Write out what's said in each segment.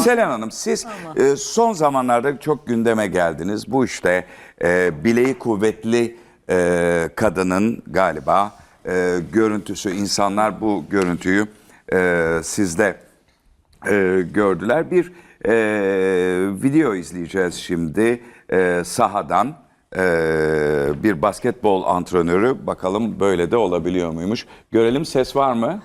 Selen Hanım siz e, son zamanlarda çok gündeme geldiniz. Bu işte e, bileği kuvvetli e, kadının galiba e, görüntüsü insanlar bu görüntüyü e, sizde e, gördüler. Bir e, video izleyeceğiz şimdi e, sahadan e, bir basketbol antrenörü bakalım böyle de olabiliyor muymuş. Görelim ses var mı?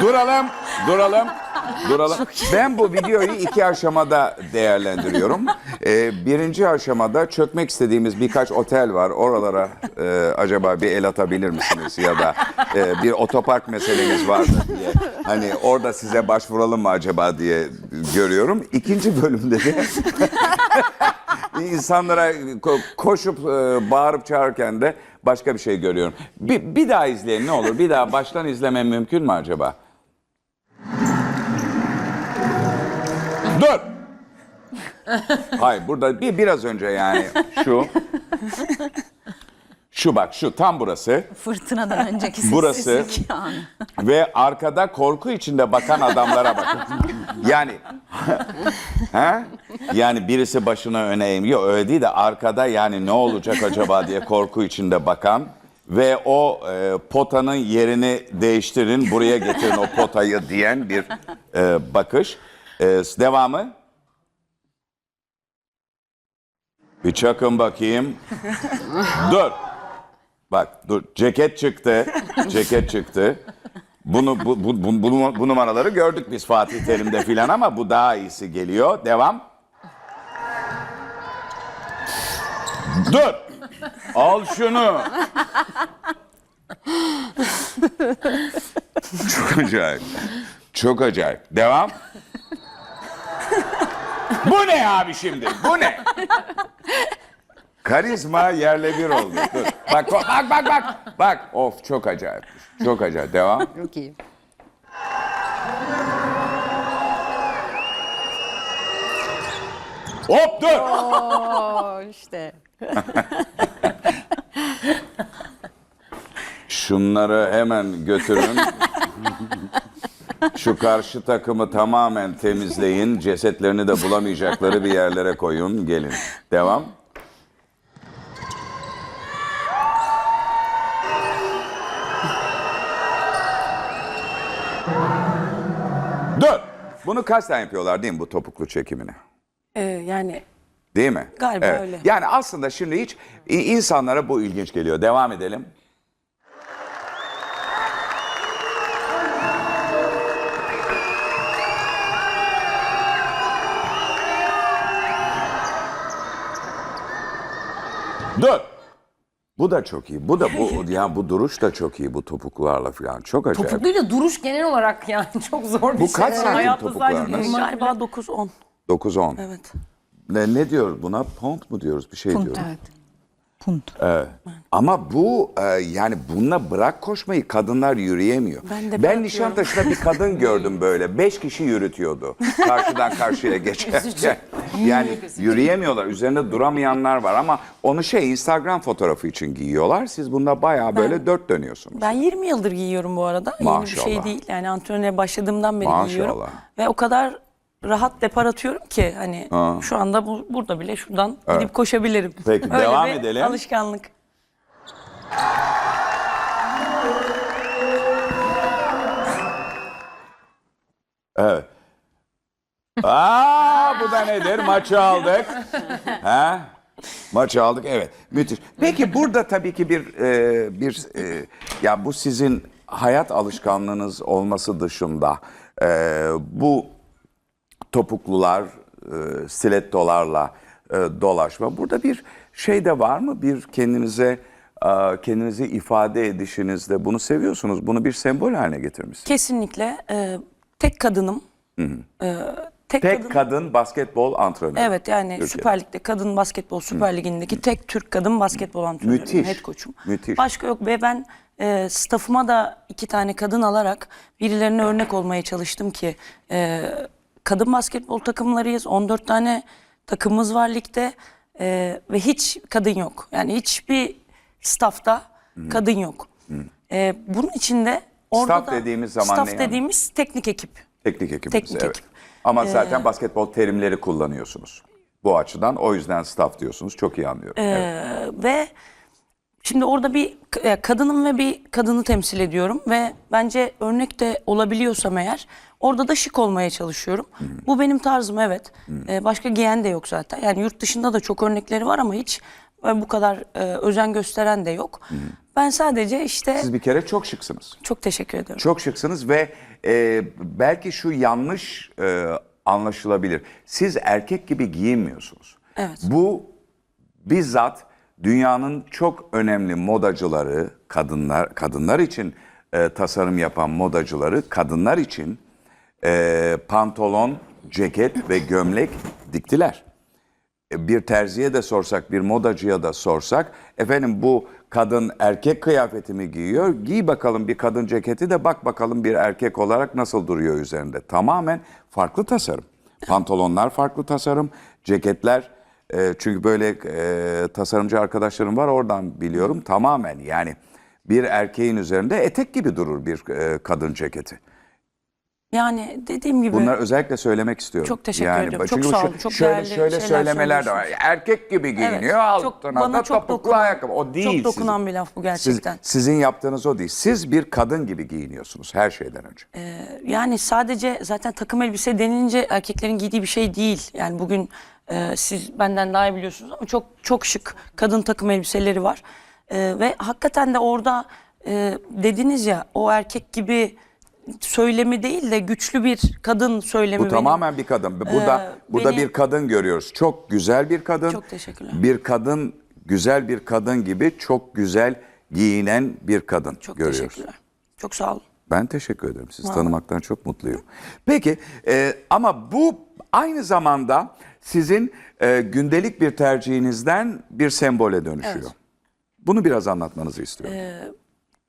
Duralım, duralım, duralım. Ben bu videoyu iki aşamada değerlendiriyorum. Ee, birinci aşamada çökmek istediğimiz birkaç otel var. Oralara e, acaba bir el atabilir misiniz? Ya da e, bir otopark meseleniz var mı diye. Hani orada size başvuralım mı acaba diye görüyorum. İkinci bölümde de insanlara ko- koşup e, bağırıp çağırırken de başka bir şey görüyorum. Bir, bir daha izleyin ne olur. Bir daha baştan izlemem mümkün mü acaba? Dur. Hayır burada bir biraz önce yani şu. Şu bak şu tam burası Fırtınadan önceki Burası- sessizlik anı. ve arkada korku içinde bakan adamlara bakın. Yani ha? Yani birisi başına öne eğmiyor öyle değil de arkada yani ne olacak acaba diye korku içinde bakan ve o e, potanın yerini değiştirin buraya getirin o potayı diyen bir e, bakış. E, devamı? Bir çakın bakayım. Dur. Bak dur ceket çıktı. Ceket çıktı. Bunu bu, bu, bu, bu, bu numaraları gördük biz Fatih Terim'de filan ama bu daha iyisi geliyor. Devam. Dur. Al şunu. Çok acayip. Çok acayip. Devam. Bu ne abi şimdi? Bu ne? Karizma yerle bir oldu. Dur. Bak bak bak bak. Bak of çok acayip. Çok acayip. Devam. Çok iyi. Hop dur. Oo işte. Şunları hemen götürün. Şu karşı takımı tamamen temizleyin. Cesetlerini de bulamayacakları bir yerlere koyun. Gelin. Devam. Dur. Bunu kasten yapıyorlar değil mi bu topuklu çekimini? Ee, yani Değil mi? Galiba öyle. Yani aslında şimdi hiç i- insanlara bu ilginç geliyor. Devam edelim. Dur. Bu da çok iyi. Bu da bu ya bu duruş da çok iyi bu topuklarla falan. Çok acayip. Topukluyla duruş genel olarak yani çok zor bir Bu şey. kaç santim topuklarınız? galiba 9-10. 9-10. Evet. Ne, ne diyor buna? Pound mu diyoruz? Bir şey diyoruz. Evet. Punt. Ama bu e, yani bununla bırak koşmayı kadınlar yürüyemiyor. Ben de ben. Nişantaşı'nda bir kadın gördüm böyle. Beş kişi yürütüyordu. Karşıdan karşıya geçerken. Yani yürüyemiyorlar. Üzerinde duramayanlar var ama onu şey Instagram fotoğrafı için giyiyorlar. Siz bunda bayağı böyle dört dönüyorsunuz. Ben 20 yıldır giyiyorum bu arada. Yeni bir Maşallah. şey değil. Yani antrenöre başladığımdan beri Maşallah. giyiyorum. Ve o kadar rahat depar atıyorum ki hani şu anda bu, burada bile şuradan gidip koşabilirim. Peki, devam bir edelim. Alışkanlık. Evet. Aa bu da nedir? Maçı aldık. ha? Maçı aldık. Evet. Müthiş. Peki burada tabii ki bir e, bir e, ya bu sizin hayat alışkanlığınız olması dışında e, bu topuklular, e, stilettolarla e, dolaşma. Burada bir şey de var mı? Bir kendinize e, kendinizi ifade edişinizde bunu seviyorsunuz. Bunu bir sembol haline getirmişsiniz. Kesinlikle e, tek kadınım. E, tek, Tek kadın. kadın basketbol antrenörü. Evet yani Türkiye'de. Süper Lig'de kadın basketbol Süper Ligi'ndeki tek Türk kadın basketbol antrenörüyüm, Müthiş, head coach'um. müthiş. Başka yok ve ben e, staffıma da iki tane kadın alarak birilerine örnek olmaya çalıştım ki e, kadın basketbol takımlarıyız. 14 tane takımımız var ligde e, ve hiç kadın yok. Yani hiçbir staffta kadın yok. E, bunun içinde orada Staff da dediğimiz zaman staff ne yani? dediğimiz teknik ekip. Teknik ekibimiz. Teknik evet. ekip. Ee, Ama zaten basketbol terimleri kullanıyorsunuz. Bu açıdan o yüzden staff diyorsunuz. Çok iyi anlıyorum. Ee, Evet. ve şimdi orada bir e, kadınım ve bir kadını temsil ediyorum ve bence örnek de olabiliyorsam eğer orada da şık olmaya çalışıyorum. Bu benim tarzım evet. Ee, başka giyen de yok zaten. Yani yurt dışında da çok örnekleri var ama hiç e, bu kadar e, özen gösteren de yok. Ben sadece işte Siz bir kere çok şıksınız. çok teşekkür ediyorum. Çok şıksınız ve e, belki şu yanlış e, anlaşılabilir. Siz erkek gibi giyinmiyorsunuz. Evet. Bu bizzat dünyanın çok önemli modacıları, kadınlar kadınlar için e, tasarım yapan modacıları, kadınlar için e, pantolon, ceket ve gömlek diktiler. E, Bir terziye de sorsak, bir modacıya da sorsak, efendim bu kadın erkek kıyafeti mi giyiyor? Giy bakalım bir kadın ceketi de bak bakalım bir erkek olarak nasıl duruyor üzerinde. Tamamen farklı tasarım. Pantolonlar farklı tasarım, ceketler e, çünkü böyle e, tasarımcı arkadaşlarım var oradan biliyorum tamamen yani bir erkeğin üzerinde etek gibi durur bir e, kadın ceketi. Yani dediğim gibi Bunları özellikle söylemek istiyorum. Çok teşekkür ediyorum. çünkü Çok sağ olun. Çok şöyle, değerli şöyle söylemeler de var. Erkek gibi giyiniyor Evet, altına çok- da çok topuklu dokunan- ayakkabı. O değil. çok dokunan sizin. bir laf bu Siz- gerçekten. sizin yaptığınız o değil. Siz bir kadın gibi giyiniyorsunuz her şeyden önce. Yani sadece zaten takım elbise denilince erkeklerin giydiği bir şey değil. Yani bugün e, siz benden daha iyi biliyorsunuz ama çok çok şık kadın takım elbiseleri var. E, ve hakikaten de orada e, dediniz ya o erkek gibi söylemi değil de güçlü bir kadın söylemi. Bu benim. tamamen bir kadın. Burada Ee, burada beni- bir kadın görüyoruz. Çok güzel bir kadın. Çok teşekkürler. Bir kadın güzel bir kadın gibi çok güzel giyinen bir kadın Çok görüyoruz. teşekkürler. Çok sağ olun. Ben teşekkür ederim. Sizi tanımaktan çok mutluyum. Peki e, ama bu aynı zamanda sizin e, gündelik bir tercihinizden bir sembole dönüşüyor. Evet. Bunu biraz anlatmanızı istiyorum.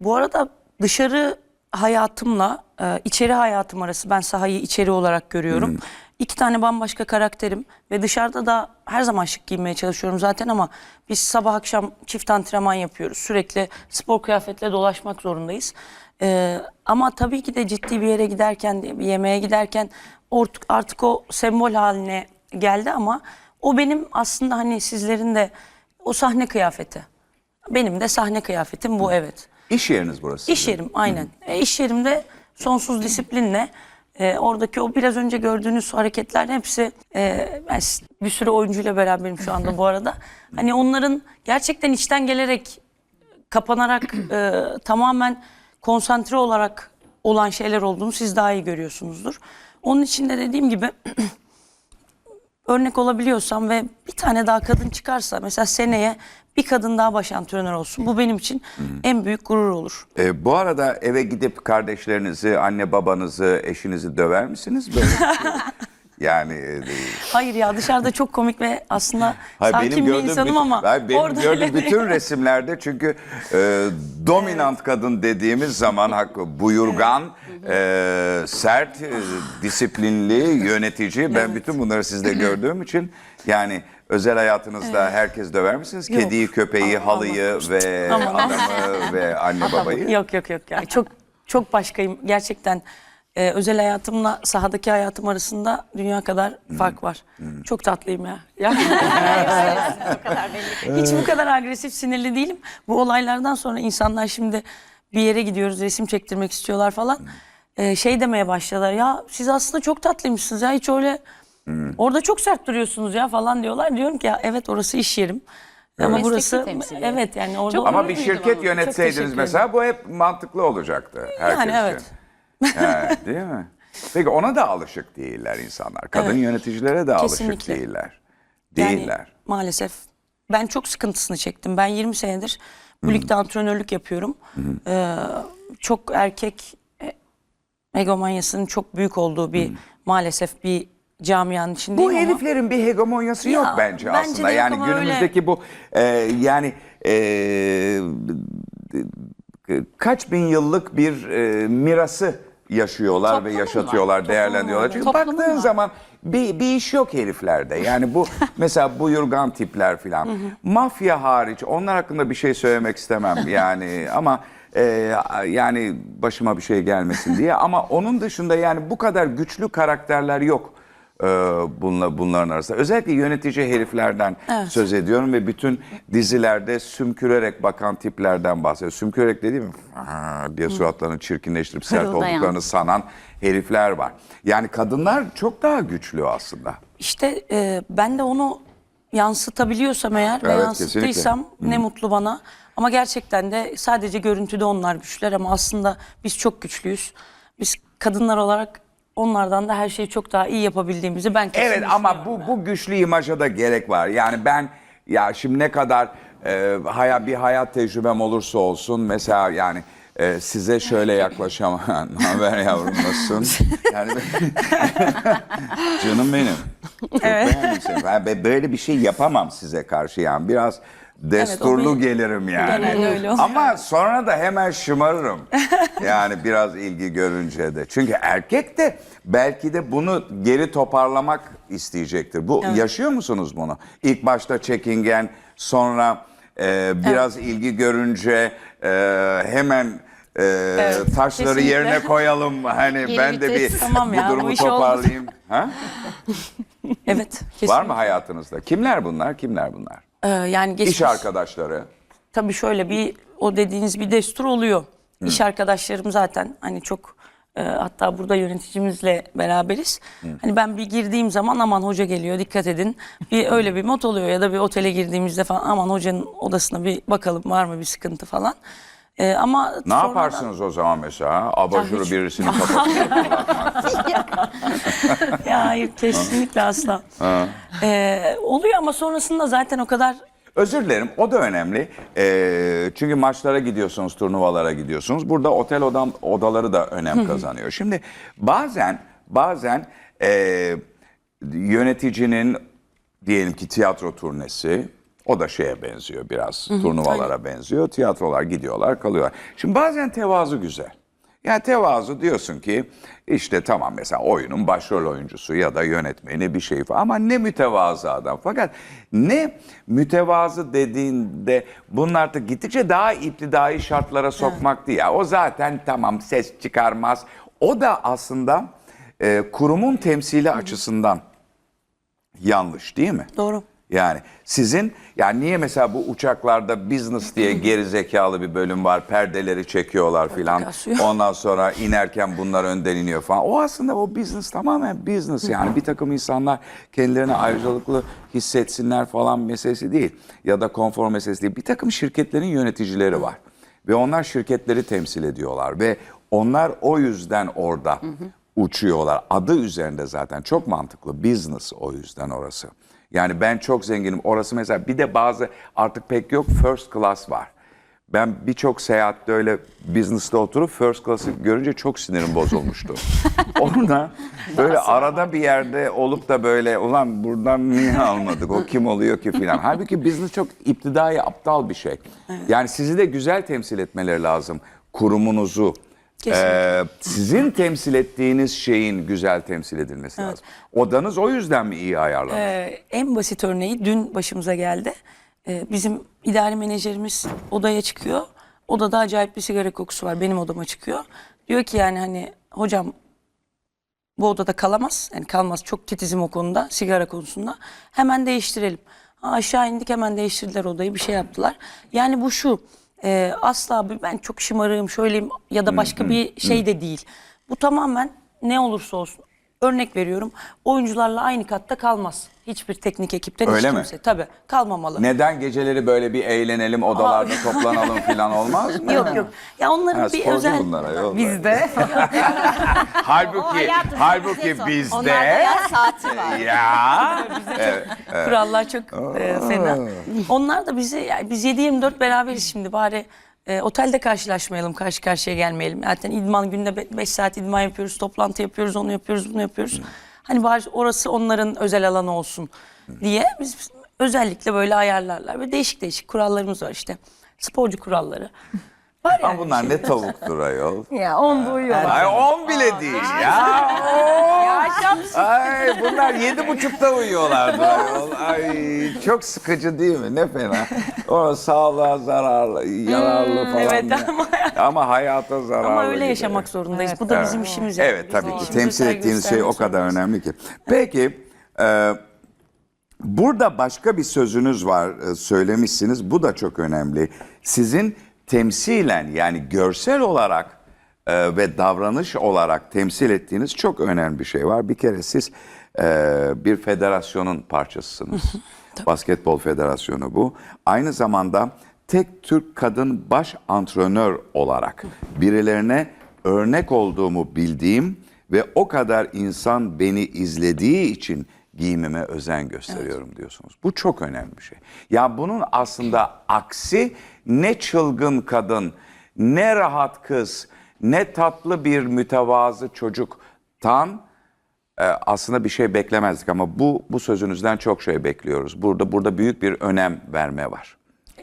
Bu arada dışarı hayatımla e, içeri hayatım arası ben sahayı içeri olarak görüyorum. İki tane bambaşka karakterim ve dışarıda da her zaman şık giymeye çalışıyorum zaten ama biz sabah akşam çift antrenman yapıyoruz. Sürekli spor kıyafetle dolaşmak zorundayız. E, ama tabii ki de ciddi bir yere giderken, bir yemeğe giderken ort- artık o sembol haline geldi ama o benim aslında hani sizlerin de o sahne kıyafeti. Benim de sahne kıyafetim bu evet. İş yeriniz burası. İş yerim aynen. E, iş yerimde sonsuz disiplinle e, oradaki o biraz önce gördüğünüz hareketler hepsi e, ben s- bir sürü oyuncuyla beraberim şu anda bu arada. Hani onların gerçekten içten gelerek kapanarak e, tamamen konsantre olarak olan şeyler olduğunu siz daha iyi görüyorsunuzdur. Onun için de dediğim gibi örnek olabiliyorsam ve bir tane daha kadın çıkarsa mesela seneye bir kadın daha baş antrenör olsun. Bu benim için en büyük gurur olur. E, bu arada eve gidip kardeşlerinizi, anne babanızı, eşinizi döver misiniz? Böyle. yani e, Hayır ya dışarıda çok komik ve aslında Hayır, sakin bir gördüğüm insanım bütün- ama Hayır, benim orada gördüğüm öyle değil. bütün resimlerde çünkü e, dominant kadın dediğimiz zaman hakkı buyurgan, e, sert, e, disiplinli, yönetici. Ben bütün bunları sizde gördüğüm için yani özel hayatınızda herkes döver misiniz? Yok. Kediyi, köpeği, halıyı ve Aman. adamı ve anne babayı. Yok yok yok yani çok çok başkayım gerçekten. Ee, özel hayatımla sahadaki hayatım arasında dünya kadar Hmm. fark var. Çok tatlıyım ya. ya. Hiç bu kadar agresif, sinirli değilim. Bu olaylardan sonra insanlar şimdi bir yere gidiyoruz, resim çektirmek istiyorlar falan. Ee, şey demeye başladılar. Ya siz aslında çok tatlıymışsınız ya hiç öyle orada çok sert duruyorsunuz ya falan diyorlar. Diyorum ki ya evet orası iş yerim. Ama Mesleki burası evet yani orada Çok Ama bir şirket yönetseydiniz mesela bu hep mantıklı olacaktı herkes Yani için. evet. Evet, değil mi? Peki ona da alışık değiller insanlar. Kadın Evet. yöneticilere de alışık Kesinlikle. değiller. Yani Değiller. maalesef. Ben çok sıkıntısını çektim. Ben 20 senedir bu ligde antrenörlük yapıyorum. Ee, çok erkek e, egomanyasının çok büyük olduğu bir maalesef bir camianın içindeyim Bu ama heriflerin bir hegemonyası Ya, yok bence, bence aslında. de yok yani ama öyle. günümüzdeki bu e, yani e, e, kaç bin yıllık bir e, mirası yaşıyorlar ve Toplumun yaşatıyorlar, var, değerlendiriyorlar. Çünkü var. Toplumun baktığın var. zaman bir, bir iş yok heriflerde. Yani bu mesela buyurgan tipler filan. Mafya hariç onlar hakkında bir şey söylemek istemem yani ama e, yani başıma bir şey gelmesin diye ama onun dışında yani bu kadar güçlü karakterler yok e, bunla, bunların arasında. Özellikle yönetici heriflerden söz ediyorum ve bütün dizilerde sümkürerek bakan tiplerden bahsediyorum. Sümkürerek dediğim "Aa" diye suratlarını çirkinleştirip sert Hırıldayan. olduklarını sanan herifler var. Yani kadınlar çok daha güçlü aslında. İşte e, ben de onu yansıtabiliyorsam eğer ve Evet, yansıttıysam ne mutlu bana. Ama gerçekten de sadece görüntüde onlar güçlüler ama aslında biz çok güçlüyüz. Biz kadınlar olarak onlardan da her şeyi çok daha iyi yapabildiğimizi ben kesin Evet ama bu bu güçlü imaja da gerek var. Yani ben ya şimdi ne kadar e, haya, bir hayat tecrübem olursa olsun mesela yani e, size şöyle yaklaşamam. ne haber yavrum nasılsın? Yani canım benim. Çok beğendim seni. Ben be- böyle bir şey yapamam size karşı yani biraz desturlu bir- gelirim yani. Öyle. Ama sonra da hemen şımarırım. Yani biraz ilgi görünce de. Çünkü erkek de belki de bunu geri toparlamak isteyecektir. Bu yaşıyor musunuz bunu? İlk başta çekingen, sonra e, biraz ilgi görünce e, hemen e, taşları kesinlikle. yerine koyalım. Hani Geri ben de bir. Tamam ya, bu bu durumu oldu. toparlayayım. Ha? Evet. Kesin. Var mı hayatınızda? Kimler bunlar? Kimler bunlar? Ee, yani geçmiş, İş arkadaşları. tabii şöyle bir o dediğiniz bir destur oluyor. İş arkadaşlarım zaten hani çok e, hatta burada yöneticimizle beraberiz. Hani ben bir girdiğim zaman aman hoca geliyor dikkat edin. Bir öyle bir mod oluyor ya da bir otele girdiğimizde falan aman hocanın odasına bir bakalım var mı bir sıkıntı falan. E, ama Ne sonradan- yaparsınız o zaman mesela? Abajuru hiç- birisini kapatıyor. Ya hayır kesinlikle asla. E, oluyor ama sonrasında zaten o kadar Özür dilerim o da önemli. Ee, çünkü maçlara gidiyorsunuz, turnuvalara gidiyorsunuz. Burada otel odam, odaları da önem kazanıyor. Şimdi bazen bazen ee, yöneticinin diyelim ki tiyatro turnesi o da şeye benziyor biraz turnuvalara benziyor. Tiyatrolar gidiyorlar kalıyorlar. Şimdi bazen tevazu güzel. Yani tevazu diyorsun ki işte tamam mesela oyunun başrol oyuncusu ya da yönetmeni bir şey falan ama ne mütevazı adam. Fakat ne mütevazı dediğinde bunun artık gittikçe daha iptidai şartlara sokmak. Ya o zaten tamam ses çıkarmaz. O da aslında e, kurumun temsili açısından yanlış değil mi? doğru. Yani sizin yani niye mesela bu uçaklarda business diye geri zekalı bir bölüm var. Perdeleri çekiyorlar filan. Ondan sonra inerken bunlar önden iniyor falan. O aslında o business tamamen business yani. Bir takım insanlar kendilerini ayrıcalıklı hissetsinler falan meselesi değil. Ya da konfor meselesi değil. Bir takım şirketlerin yöneticileri var. Ve onlar şirketleri temsil ediyorlar. Ve onlar o yüzden orada uçuyorlar. Adı üzerinde zaten çok mantıklı. Business o yüzden orası. Yani ben çok zenginim. Orası mesela bir de bazı artık pek yok first class var. Ben birçok seyahatte öyle business'ta oturup first class'ı görünce çok sinirim bozulmuştu. Orada böyle arada bir yerde olup da böyle ulan buradan niye almadık o kim oluyor ki filan. Halbuki business çok iptidai aptal bir şey. Yani sizi de güzel temsil etmeleri lazım. Kurumunuzu. Ee, sizin temsil ettiğiniz şeyin güzel temsil edilmesi lazım. Odanız o yüzden mi iyi ayarlanmış? Ee, en basit örneği dün başımıza geldi. Ee, bizim idari menajerimiz odaya çıkıyor. Odada acayip bir sigara kokusu var. Benim odama çıkıyor. Diyor ki yani hani hocam bu odada kalamaz. Yani kalmaz. Çok titizim o konuda. Sigara konusunda. Hemen değiştirelim. Ha, aşağı indik hemen değiştirdiler odayı. Bir şey yaptılar. Yani bu şu. E, asla bir- ben çok şımarığım şöyleyim ya da başka bir şey de değil. Bu tamamen ne olursa olsun. Örnek veriyorum. Oyuncularla aynı katta kalmaz. Hiçbir teknik ekipten hiç Öyle mi? kimse. Tabii kalmamalı. Neden geceleri böyle bir eğlenelim, odalarda toplanalım falan olmaz mı? Yok yok. Ya onların Ha, bir özel bunlar ayol. Bizde. Halbuki, halbuki bizde Onlarda saati var. ya kurallar çok e, fena. Onlar da bizi yani biz 7-24 beraberiz şimdi bari e, otelde karşılaşmayalım, karşı karşıya gelmeyelim. Zaten idman günde 5 saat idman yapıyoruz, toplantı yapıyoruz, onu yapıyoruz, bunu yapıyoruz. Hani bari orası onların özel alanı olsun diye biz özellikle böyle ayarlarlar ve değişik değişik kurallarımız var işte. Sporcu kuralları. Var yani. Ama bunlar ne tavuktur ayol. Ya on uyuyorlar. Ay on bile değil ya. On. Ay bunlar yedi buçukta uyuyorlardı ayol. Ay çok sıkıcı değil mi? Ne fena. O sağlığa zararlı, yararlı falan. evet, ya. ama- ama hayata zararlı. Ama öyle gibi. yaşamak zorundayız. Bu da bizim işimiz. yani. Evet tabii ki temsil saygı ettiğiniz şey o göstermek kadar zorundayız. önemli ki. Peki e, burada başka bir sözünüz var e, söylemişsiniz. Bu da çok önemli. Sizin temsilen yani görsel olarak e, ve davranış olarak temsil ettiğiniz çok önemli bir şey var. Bir kere siz e, bir federasyonun parçasısınız. Basketbol federasyonu bu. Aynı zamanda tek Türk kadın baş antrenör olarak birilerine örnek olduğumu bildiğim ve o kadar insan beni izlediği için giyimime özen gösteriyorum diyorsunuz. Bu çok önemli bir şey. Ya bunun aslında aksi ne çılgın kadın, ne rahat kız, ne tatlı bir mütevazı çocuktan e, aslında bir şey beklemezdik ama bu bu sözünüzden çok şey bekliyoruz. Burada burada büyük bir önem verme var.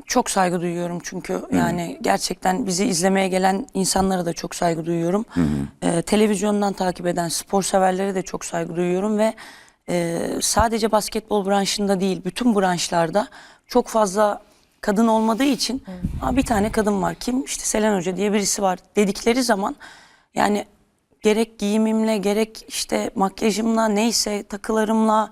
Çok saygı duyuyorum çünkü yani gerçekten bizi izlemeye gelen insanlara da çok saygı duyuyorum. Ee, televizyondan takip eden spor severlere de çok saygı duyuyorum ve e, sadece basketbol branşında değil bütün branşlarda çok fazla kadın olmadığı için "Aa, bir tane kadın var kim işte Selen Hoca diye birisi var dedikleri zaman yani gerek giyimimle gerek işte makyajımla neyse takılarımla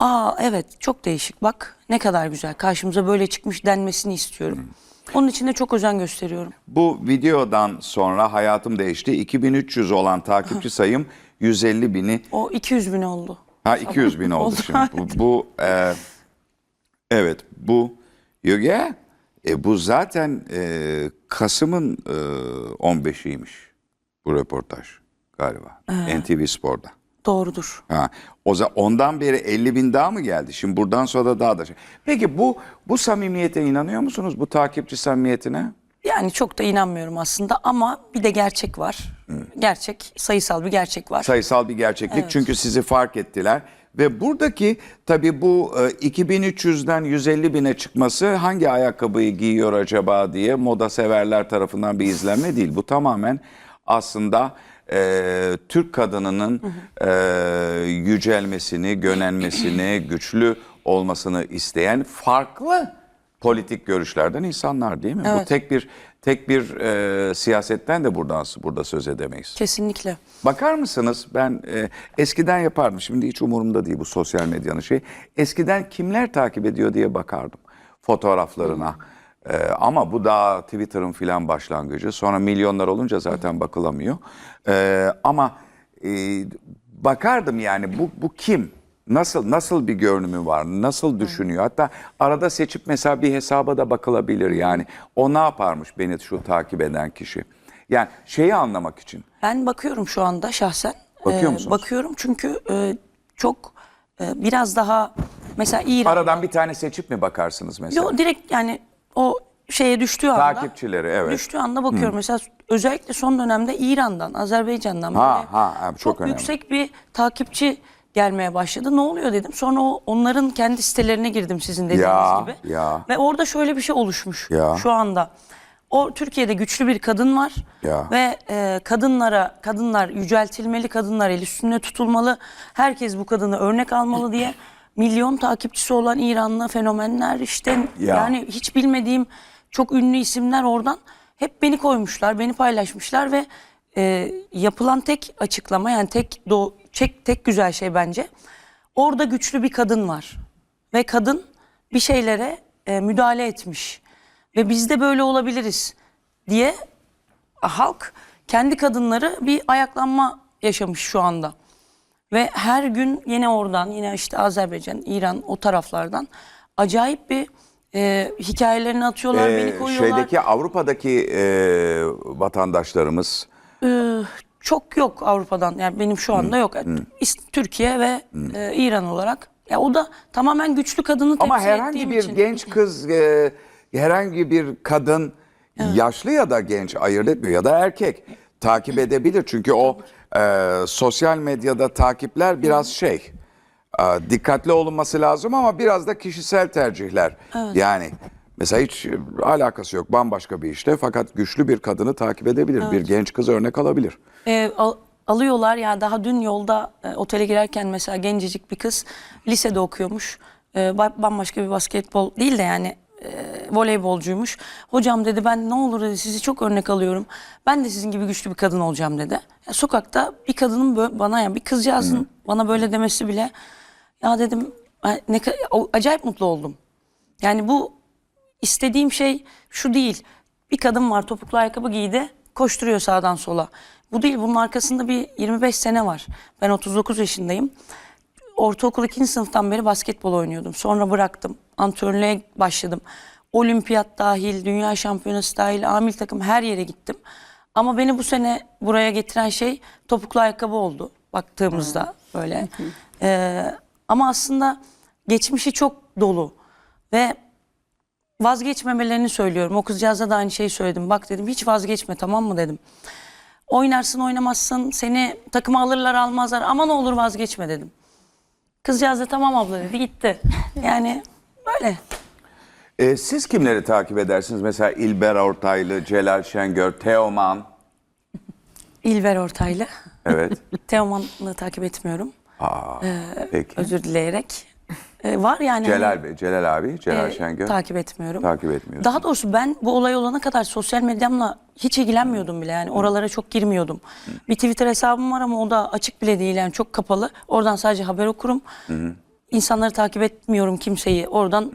Aa evet çok değişik bak ne kadar güzel karşımıza böyle çıkmış denmesini istiyorum. Onun için de çok özen gösteriyorum. Bu videodan sonra hayatım değişti. 2300 olan takipçi sayım 150 bini O 200 bin oldu. Ha 200 bin oldu şimdi. Bu, bu e, evet bu ya e, bu zaten e, Kasım'ın e, 15'iymiş bu röportaj galiba. NTV Spor'da. Doğrudur. Ha, o zaman ondan beri 50 bin daha mı geldi? Şimdi buradan sonra da daha da şey. Peki bu bu samimiyete inanıyor musunuz? Bu takipçi samimiyetine? Yani çok da inanmıyorum aslında ama bir de gerçek var. Gerçek, sayısal bir gerçek var. sayısal bir gerçeklik çünkü sizi fark ettiler ve buradaki tabii bu e, 2300'den 150 bine çıkması hangi ayakkabıyı giyiyor acaba diye moda severler tarafından bir izlenme değil. Bu tamamen aslında e, Türk kadınının e, yücelmesini, gönenmesini, güçlü olmasını isteyen farklı politik görüşlerden insanlar değil mi? Bu Evet. tek bir tek bir e, siyasetten de buradan burada söz edemeyiz. Kesinlikle. Bakar mısınız ben e, eskiden yapardım şimdi hiç umurumda değil bu sosyal medyanın şey. Eskiden kimler takip ediyor diye bakardım fotoğraflarına. E, ama bu daha Twitter'ın filan başlangıcı. Sonra milyonlar olunca zaten bakılamıyor. E, ama e, bakardım yani bu bu kim? Nasıl nasıl bir görünümü var? Nasıl düşünüyor? Hatta arada seçip mesela bir hesaba da bakılabilir yani. O ne yaparmış beni şu takip eden kişi? Yani şeyi anlamak için. Ben bakıyorum şu anda şahsen. Bakıyor Ee, musunuz? Bakıyorum çünkü e, çok e, biraz daha mesela İran. Aradan bir tane seçip mi bakarsınız mesela? Yo, direkt yani o şeye düştüğü anda. Takipçileri, evet. Düştüğü anda bakıyorum. Mesela özellikle son dönemde İran'dan, Azerbaycan'dan Ha, ha, ha, çok çok, önemli. yüksek bir takipçi gelmeye başladı. Ne oluyor dedim. Sonra o onların kendi sitelerine girdim sizin dediğiniz Ya, gibi. ya. Ve orada şöyle bir şey oluşmuş Ya. şu anda. O Türkiye'de güçlü bir kadın var Ya. ve e, kadınlara kadınlar yüceltilmeli, kadınlar el üstünde tutulmalı. Herkes bu kadını örnek almalı diye milyon takipçisi olan İranlı fenomenler işte Ya. yani hiç bilmediğim çok ünlü isimler oradan hep beni koymuşlar, beni paylaşmışlar ve e, yapılan tek açıklama yani tek do tek, tek güzel şey bence orada güçlü bir kadın var ve kadın bir şeylere e, müdahale etmiş ve biz de böyle olabiliriz diye halk kendi kadınları bir ayaklanma yaşamış şu anda. Ve her gün yine oradan yine işte Azerbaycan, İran o taraflardan acayip bir e, hikayelerini atıyorlar, Ee, beni koyuyorlar. şeydeki Avrupa'daki e, vatandaşlarımız Ee, çok yok Avrupa'dan. Yani benim şu anda yok. Türkiye ve e, İran olarak. Ya o da tamamen güçlü kadını temsil ama herhangi ettiğim bir için. genç kız e, herhangi bir kadın yaşlı ya da genç ayırt etmiyor ya da erkek takip edebilir. Çünkü o e, sosyal medyada takipler biraz şey e, dikkatli olunması lazım ama biraz da kişisel tercihler. Yani Mesela hiç e, alakası yok. Bambaşka bir işte fakat güçlü bir kadını takip edebilir. Bir genç kız örnek alabilir. E, al- alıyorlar ya daha dün yolda e, otele girerken mesela gencecik bir kız lisede okuyormuş. E, ba- bambaşka bir basketbol değil de yani e, voleybolcuymuş. Hocam dedi ben ne olur dedi sizi çok örnek alıyorum. Ben de sizin gibi güçlü bir kadın olacağım dedi. Ya, sokakta bir kadının bana yani bir kızcağızın bana böyle demesi bile ya dedim "Ay, ne acayip mutlu oldum. Yani bu istediğim şey şu değil. Bir kadın var topuklu ayakkabı giydi koşturuyor sağdan sola. Bu değil bunun arkasında bir 25 sene var. Ben 39 yaşındayım. Ortaokul 2. sınıftan beri basketbol oynuyordum. Sonra bıraktım. Antrenörlüğe başladım. Olimpiyat dahil, dünya şampiyonası dahil, amil takım her yere gittim. Ama beni bu sene buraya getiren şey topuklu ayakkabı oldu baktığımızda böyle. Ee, ama aslında geçmişi çok dolu ve vazgeçmemelerini söylüyorum. O kızcağıza da aynı şeyi söyledim. Bak dedim hiç vazgeçme tamam mı dedim. Oynarsın oynamazsın seni takıma alırlar almazlar ama ne olur vazgeçme dedim. Kızcağız da tamam abla dedi gitti. Yani böyle. E, siz kimleri takip edersiniz? Mesela İlber Ortaylı, Celal Şengör, Teoman. İlber Ortaylı. Evet. Teoman'ı takip etmiyorum. Aa, peki. Özür dileyerek. Ee, var yani. hani, Celal Bey, Celal abi, Celal e, Şengör. Takip etmiyorum. Takip etmiyorsun. Daha doğrusu ben bu olay olana kadar sosyal medyamla hiç ilgilenmiyordum bile yani oralara çok girmiyordum. Bir Twitter hesabım var ama o da açık bile değil yani çok kapalı. Oradan sadece haber okurum. İnsanları takip etmiyorum kimseyi. Oradan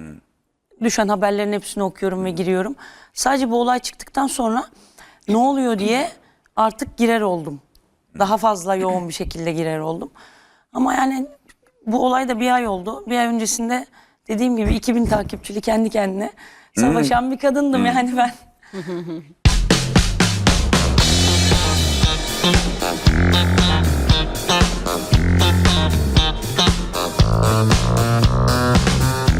düşen haberlerin hepsini okuyorum ve giriyorum. Sadece bu olay çıktıktan sonra ne oluyor diye artık girer oldum. Daha fazla yoğun bir şekilde girer oldum. Ama yani bu olay da bir ay oldu. Bir ay öncesinde dediğim gibi 2000 takipçili kendi kendine savaşan bir kadındım yani ben.